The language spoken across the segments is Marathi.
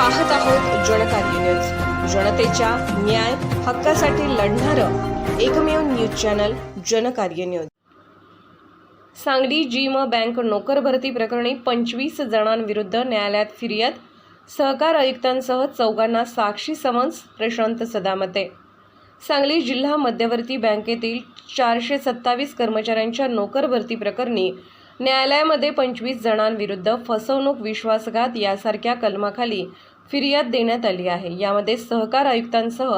पाहत आहोत जनता न्यूज. जनतेच्या न्याय हक्कासाठी लढणारं एकमेव news channel Janakarya news. Sangli gym bank नोकर भरती प्रकरणी पंचवीस जणांविरुद्ध न्यायालयात फिर्याद. सहकार आयुक्तांसह चौघांना साक्षी समन्स प्रशांत सदामते. सांगली जिल्हा मध्यवर्ती बँकेतील चारशे सत्तावीस कर्मचाऱ्यांच्या नोकर भरती प्रकरणी न्यायालयामध्ये पंचवीस जणांविरुद्ध फसवणूक विश्वासघात यासारख्या कलमाखाली फिर्याद देण्यात आली आहे. यामध्ये सहकार आयुक्तांसह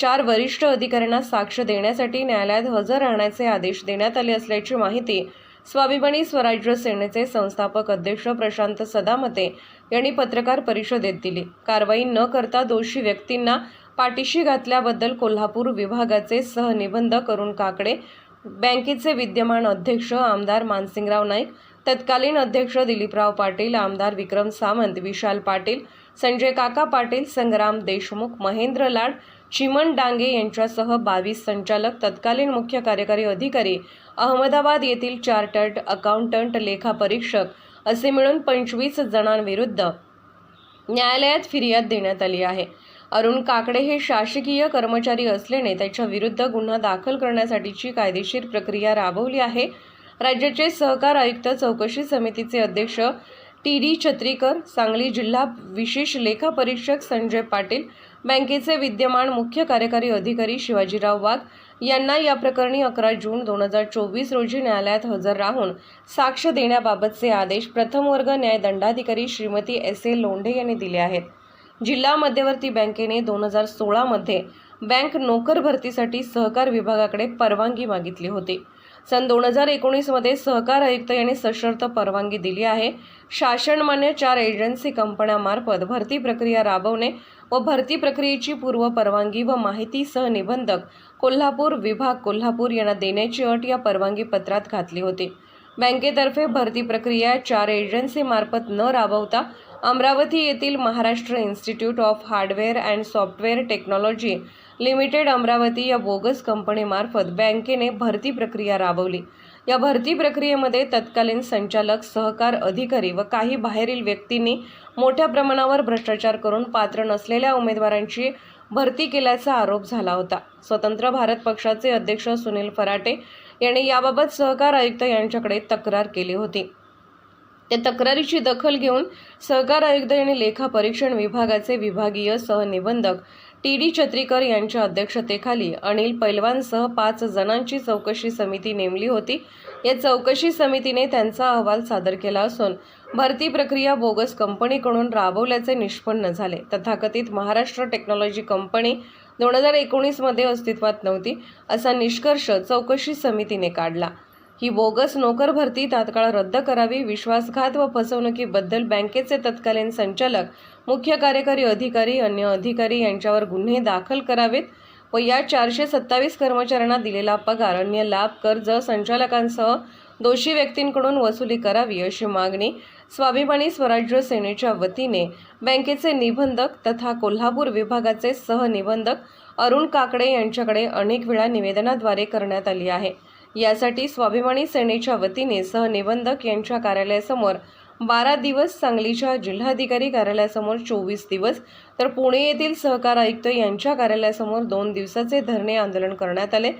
चार वरिष्ठ अधिकाऱ्यांना साक्ष देण्यासाठी न्यायालयात हजर राहण्याचे आदेश देण्यात आले असल्याची माहिती स्वाभिमानी स्वराज्य सेनेचे संस्थापक अध्यक्ष प्रशांत सदामते यांनी पत्रकार परिषदेत दिली. कारवाई न करता दोषी व्यक्तींना पाठीशी घातल्याबद्दल कोल्हापूर विभागाचे सहनिबंधक करून काकडे बँकेचे विद्यमान अध्यक्ष आमदार मानसिंगराव नाईक तत्कालीन अध्यक्ष दिलीपराव पाटील आमदार विक्रम सावंत विशाल पाटील संजय काका पाटील संग्राम देशमुख महेंद्र लाड चिमन डांगे यांच्यासह बावीस संचालक तत्कालीन मुख्य कार्यकारी अधिकारी अहमदाबाद येथील चार्टर्ड अकाउंटंट लेखापरीक्षक असे मिळून पंचवीस जणांविरुद्ध न्यायालयात फिर्याद देण्यात आली आहे. अरुण काकडे हे शासकीय कर्मचारी असल्याने त्याच्या विरुद्ध गुन्हा दाखल करण्यासाठीची कायदेशीर प्रक्रिया राबवली आहे. राज्याचे सहकार आयुक्त चौकशी समितीचे अध्यक्ष टी डी छत्रीकर सांगली जिल्हा विशेष लेखापरीक्षक संजय पाटील बँकेचे विद्यमान मुख्य कार्यकारी अधिकारी शिवाजीराव वाघ यांना या प्रकरणी अकरा जून दोन हजार चोवीस रोजी न्यायालयात हजर राहून साक्ष देण्याबाबतचे आदेश प्रथम वर्ग न्यायदंडाधिकारी श्रीमती एस ए लोंढे यांनी दिले आहेत. जिल्हा मध्यवर्ती बँकेने दोन हजार सोळामध्ये बँक नोकर भरतीसाठी सहकार विभागाकडे परवानगी मागितली होती. सन दोन हजार एकोणीसमध्ये सहकार आयुक्त यांनी सशर्त परवानगी दिली आहे. शासनमान्य चार एजन्सी कंपन्यांमार्फत भरती प्रक्रिया राबवणे व भरती प्रक्रियेची पूर्व परवानगी व माहिती सह निबंधक कोल्हापूर विभाग कोल्हापूर यांना देण्याची अट या परवानगी पत्रात घातली होती. बँकेतर्फे भरती प्रक्रिया चार एजन्सीमार्फत न राबवता अमरावती येथील Maharashtra institute of hardware and software technology limited Amravati या बोगस कंपनीमार्फत बँकेने भरती प्रक्रिया राबवली. या भरती प्रक्रियेमध्ये तत्कालीन संचालक सहकार अधिकारी व काही बाहेरील व्यक्तींनी मोठ्या प्रमाणावर भ्रष्टाचार करून पात्र नसलेल्या उमेदवारांची भरती केल्याचा आरोप झाला होता. स्वतंत्र भारत पक्षाचे अध्यक्ष सुनील फराटे यांनी याबाबत सहकार आयुक्त यांच्याकडे तक्रार केली होती. त्या तक्रारीची दखल घेऊन सहकार आयुक्त आणि लेखापरीक्षण विभागाचे विभागीय सहनिबंधक टी डी छत्रीकर यांच्या अध्यक्षतेखाली अनिल पैलवानसह पाच जणांची चौकशी समिती नेमली होती. या चौकशी समितीने त्यांचा अहवाल सादर केला असून भरती प्रक्रिया बोगस कंपनीकडून राबवल्याचे निष्पन्न झाले. तथाकथित महाराष्ट्र टेक्नॉलॉजी कंपनी दोन हजार एकोणीसमध्ये अस्तित्वात नव्हती असा निष्कर्ष चौकशी समितीने काढला. ही बोगस नोकर भरती तात्काळ रद्द करावी विश्वासघात व फसवणुकीबद्दल बँकेचे तत्कालीन संचालक मुख्य कार्यकारी अधिकारी अन्य अधिकारी यांच्यावर गुन्हे दाखल करावेत व या चारशे सत्तावीस कर्मचाऱ्यांना दिलेला पगार अन्य लाभ कर्ज संचालकांसह दोषी व्यक्तींकडून वसुली करावी अशी मागणी स्वाभिमानी स्वराज्य सेनेच्या वतीने बँकेचे निबंधक तथा कोल्हापूर विभागाचे सहनिबंधक अरुण काकडे यांच्याकडे अनेक वेळा निवेदनाद्वारे करण्यात आली आहे. यासाठी स्वाभिमानी सेनेच्या वतीने सहनिबंधक यांच्या कार्यालयासमोर बारा दिवस सांगलीच्या जिल्हाधिकारी कार्यालयासमोर चोवीस दिवस तर पुणे येथील सहकार आयुक्त यांच्या कार्यालयासमोर दोन दिवसाचे धरणे आंदोलन करण्यात आले.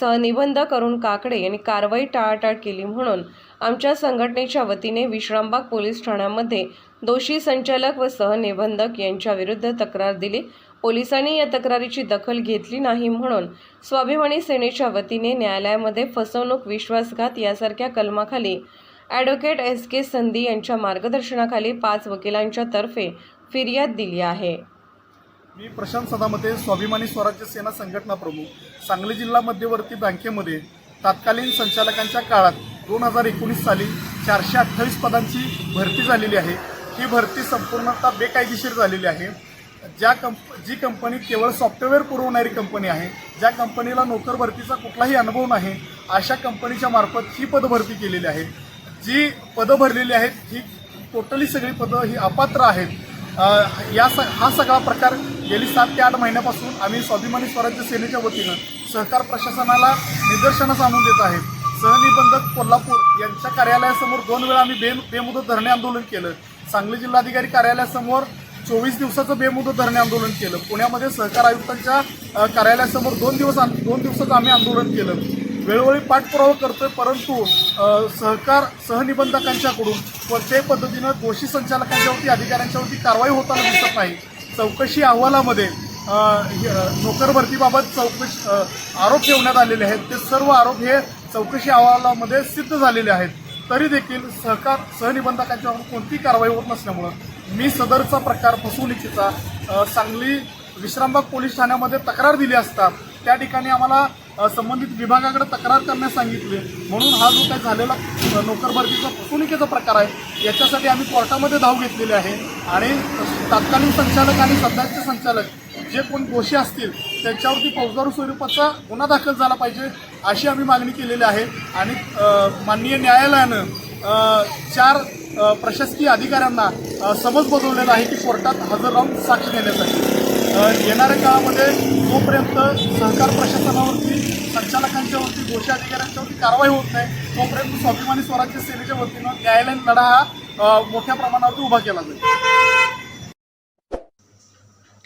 सहनिबंधक अरुण काकडे यांनी कारवाई टाळाटाळ केली म्हणून आमच्या संघटनेच्या वतीने विश्रामबाग पोलीस ठाण्यामध्ये दोषी संचालक व सहनिबंधक यांच्या विरुद्ध तक्रार दिली. पोलिसांनी या तक्रारीची दखल घेतली नाही म्हणून स्वाभिमानी सेनेच्या वतीने न्यायालयामध्ये फसवणूक विश्वासघात यासारख्या कलमाखाली ॲडव्होकेट एस के संधी यांच्या मार्गदर्शनाखाली पाच वकिलांच्या तर्फे फिर्याद दिली आहे. मी प्रशांत सदामते स्वाभिमानी स्वराज्य सेना संघटना प्रमुख. सांगली जिल्हा मध्यवर्ती बँकेमध्ये तत्कालीन संचालकांच्या काळात दोन हजार एकोणीस साली चारशे अठ्ठावीस पदांची भरती झालेली आहे. ही भरती संपूर्णतः बेकायदेशीर झालेली आहे. ज्या कंप जी कंपनी केवळ सॉफ्टवेअर पुरवणारी कंपनी आहे ज्या कंपनीला नोकर भरतीचा कुठलाही अनुभव नाही अशा कंपनीच्या मार्फत ही पदभरती केलेली आहे जी पदं भरलेली आहेत ही टोटली सगळी पदं ही अपात्र आहेत. या स हा सगळा प्रकार गेली सात ते आठ महिन्यापासून आम्ही स्वाभिमानी स्वराज्य सेनेच्या वतीनं सहकार प्रशासनाला निदर्शनास आणून देत आहेत सहनिबंधक कोल्हापूर यांच्या कार्यालयासमोर दोन वेळा आम्ही बे बेमुदत धरणे आंदोलन केलं. सांगली जिल्हाधिकारी कार्यालयासमोर चोवीस दिवसाचं बेमुदत धरणे आंदोलन केलं. पुण्यामध्ये सहकार आयुक्तांच्या कार्यालयासमोर दोन दिवस दोन दिवसाचं आम्ही आंदोलन केलं. वेळोवेळी पाठपुरावा करतोय परंतु सहकार सहनिबंधकांच्याकडून कोणत्याही पद्धतीनं दोषी संचालकांच्यावरती अधिकाऱ्यांच्यावरती कारवाई होताना दिसत नाही. चौकशी अहवालामध्ये अ, नोकर भरतीबाबत चौकशी आरोप ठेवण्यात आलेले आहेत. ते सर्व आरोप हे चौकशी अहवालामध्ये सिद्ध झालेले आहेत. तरी देखील सहकार सहनिबंधकांच्यावर कोणती कारवाई होत नसल्यामुळं मी सदरचा प्रकार फसवणुकीचा सांगली विश्रामबाग पोलीस ठाण्यामध्ये तक्रार दिली असता त्या ठिकाणी आम्हाला संबंधित विभागाकडे तक्रार करण्यास सांगितले. म्हणून हा जो काही झालेला नोकरभरतीचा फसवणुकीचा प्रकार आहे याच्यासाठी आम्ही कोर्टामध्ये धाव घेतलेली आहे. आणि तत्कालीन संचालक आणि सध्याचे संचालक जे कोण दोषी असतील त्यांच्यावरती फौजदारी स्वरूपाचा गुन्हा दाखल झाला पाहिजे अशी आम्ही मागणी केलेली आहे. आणि माननीय न्यायालयानं चार प्रशासकीय अधिकाऱ्यांना समज बजावलेला आहे की कोर्टात हजर राहून साक्ष देण्यासाठी येणाऱ्या काळामध्ये जोपर्यंत सहकार प्रशासनावरती संचालकांच्यावरती दोषी अधिकाऱ्यांच्यावरती कारवाई होत नाही तोपर्यंत स्वाभिमानी स्वराज्य सेनेच्या वतीनं न्यायालयीन लढा हा मोठ्या प्रमाणावरती उभा केला जाईल.